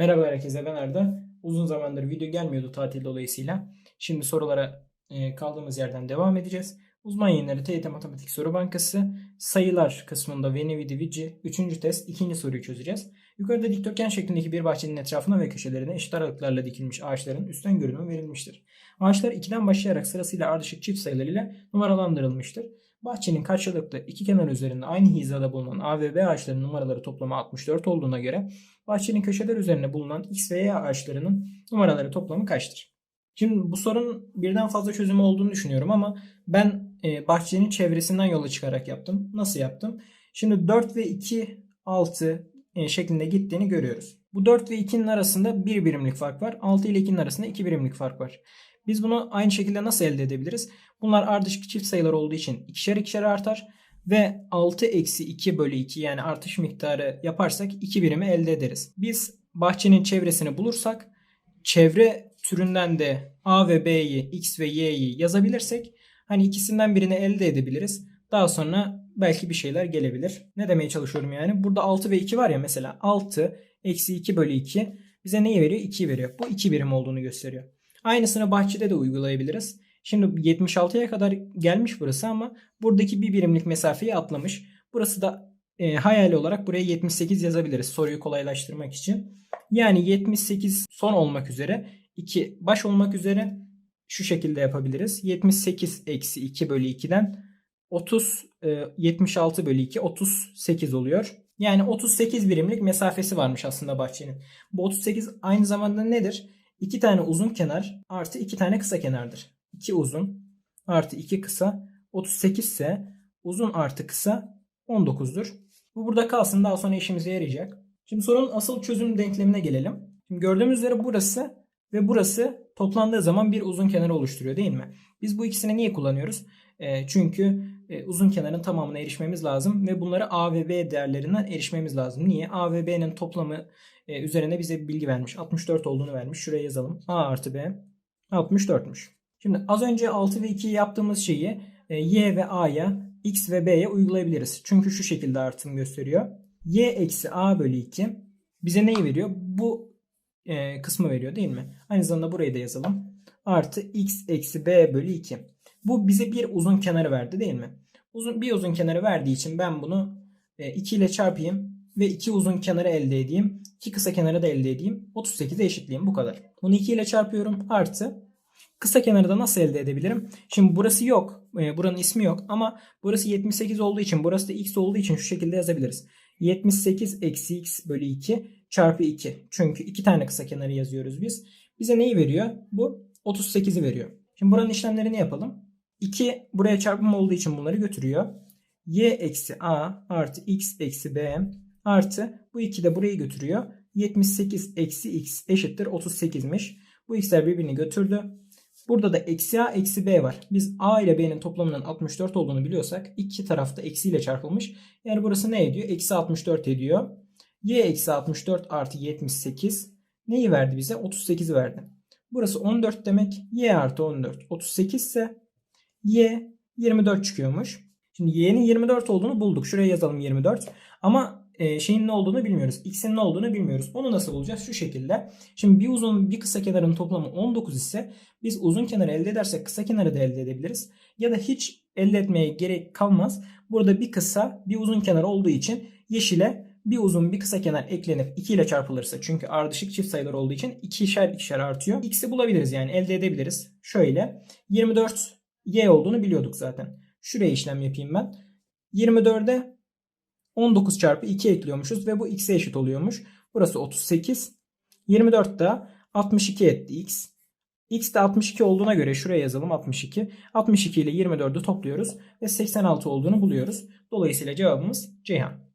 Merhaba herkese ben Arda. Uzun zamandır video gelmiyordu tatil dolayısıyla. Şimdi sorulara e, kaldığımız yerden devam edeceğiz. Uzman yayınları TYT Matematik Soru Bankası sayılar kısmında Veni Vidi Vici 3. test 2. soruyu çözeceğiz. Yukarıda dikdörtgen şeklindeki bir bahçenin etrafına ve köşelerine eşit aralıklarla dikilmiş ağaçların üstten görünümü verilmiştir. Ağaçlar 2'den başlayarak sırasıyla ardışık çift sayılar ile numaralandırılmıştır. Bahçenin karşılıklı iki kenar üzerinde aynı hizada bulunan A ve B ağaçlarının numaraları toplamı 64 olduğuna göre bahçenin köşeler üzerine bulunan X ve Y ağaçlarının numaraları toplamı kaçtır? Şimdi bu sorunun birden fazla çözümü olduğunu düşünüyorum ama ben e, bahçenin çevresinden yola çıkarak yaptım. Nasıl yaptım? Şimdi 4 ve 2, 6 e, şeklinde gittiğini görüyoruz. Bu 4 ve 2'nin arasında 1 birimlik fark var. 6 ile 2'nin arasında 2 birimlik fark var. Biz bunu aynı şekilde nasıl elde edebiliriz? Bunlar ardışık çift sayılar olduğu için ikişer ikişer artar ve 6 eksi 2 bölü 2 yani artış miktarı yaparsak 2 birimi elde ederiz. Biz bahçenin çevresini bulursak çevre türünden de A ve B'yi, X ve Y'yi yazabilirsek hani ikisinden birini elde edebiliriz. Daha sonra belki bir şeyler gelebilir. Ne demeye çalışıyorum yani? Burada 6 ve 2 var ya mesela 6 eksi 2 bölü 2 bize neyi veriyor? 2'yi veriyor. Bu 2 birim olduğunu gösteriyor. Aynısını bahçede de uygulayabiliriz. Şimdi 76'ya kadar gelmiş burası ama buradaki bir birimlik mesafeyi atlamış. Burası da e, hayali olarak buraya 78 yazabiliriz soruyu kolaylaştırmak için. Yani 78 son olmak üzere 2 baş olmak üzere şu şekilde yapabiliriz. 78 eksi 2 bölü 2'den 30 e, 76 bölü 2 38 oluyor. Yani 38 birimlik mesafesi varmış aslında bahçenin. Bu 38 aynı zamanda nedir? 2 tane uzun kenar artı 2 tane kısa kenardır. 2 uzun artı 2 kısa 38 ise uzun artı kısa 19'dur. Bu burada kalsın daha sonra işimize yarayacak. Şimdi sorunun asıl çözüm denklemine gelelim. Şimdi gördüğümüz üzere burası ve burası toplandığı zaman bir uzun kenarı oluşturuyor değil mi? Biz bu ikisini niye kullanıyoruz? E, çünkü e, uzun kenarın tamamına erişmemiz lazım ve bunları A ve B değerlerinden erişmemiz lazım. Niye? A ve B'nin toplamı e, üzerine bize bir bilgi vermiş. 64 olduğunu vermiş. Şuraya yazalım. A artı B 64'müş. Şimdi az önce 6 ve 2'yi yaptığımız şeyi e, Y ve A'ya X ve B'ye uygulayabiliriz. Çünkü şu şekilde artım gösteriyor. Y eksi A bölü 2 bize neyi veriyor? Bu e, kısmı veriyor değil mi? Aynı zamanda burayı da yazalım. Artı X eksi B bölü 2. Bu bize bir uzun kenarı verdi değil mi? Uzun, bir uzun kenarı verdiği için ben bunu e, 2 ile çarpayım ve iki uzun kenarı elde edeyim. iki kısa kenarı da elde edeyim. 38'e eşitleyeyim bu kadar. Bunu 2 ile çarpıyorum. Artı kısa kenarı da nasıl elde edebilirim? Şimdi burası yok. E, buranın ismi yok ama burası 78 olduğu için burası da x olduğu için şu şekilde yazabiliriz. 78 eksi x bölü 2 çarpı 2. Çünkü iki tane kısa kenarı yazıyoruz biz. Bize neyi veriyor? Bu 38'i veriyor. Şimdi buranın işlemlerini yapalım. 2 buraya çarpım olduğu için bunları götürüyor. y eksi a artı x eksi b artı bu 2 de burayı götürüyor. 78 eksi x eşittir 38'miş. Bu x'ler birbirini götürdü. Burada da eksi a eksi b var. Biz a ile b'nin toplamının 64 olduğunu biliyorsak iki tarafta eksiyle çarpılmış. Yani burası ne ediyor? Eksi 64 ediyor. y eksi 64 artı 78 neyi verdi bize? 38'i verdi. Burası 14 demek. y artı 14 38 ise y 24 çıkıyormuş. Şimdi y'nin 24 olduğunu bulduk. Şuraya yazalım 24. Ama e, şeyin ne olduğunu bilmiyoruz. X'in ne olduğunu bilmiyoruz. Onu nasıl bulacağız? Şu şekilde. Şimdi bir uzun bir kısa kenarın toplamı 19 ise biz uzun kenarı elde edersek kısa kenarı da elde edebiliriz. Ya da hiç elde etmeye gerek kalmaz. Burada bir kısa bir uzun kenar olduğu için yeşile bir uzun bir kısa kenar eklenip 2 ile çarpılırsa çünkü ardışık çift sayılar olduğu için ikişer ikişer artıyor. X'i bulabiliriz yani elde edebiliriz. Şöyle 24 y olduğunu biliyorduk zaten. Şuraya işlem yapayım ben. 24'e 19 çarpı 2 ekliyormuşuz ve bu x'e eşit oluyormuş. Burası 38. 24 da 62 etti x. x de 62 olduğuna göre şuraya yazalım 62. 62 ile 24'ü topluyoruz ve 86 olduğunu buluyoruz. Dolayısıyla cevabımız Ceyhan.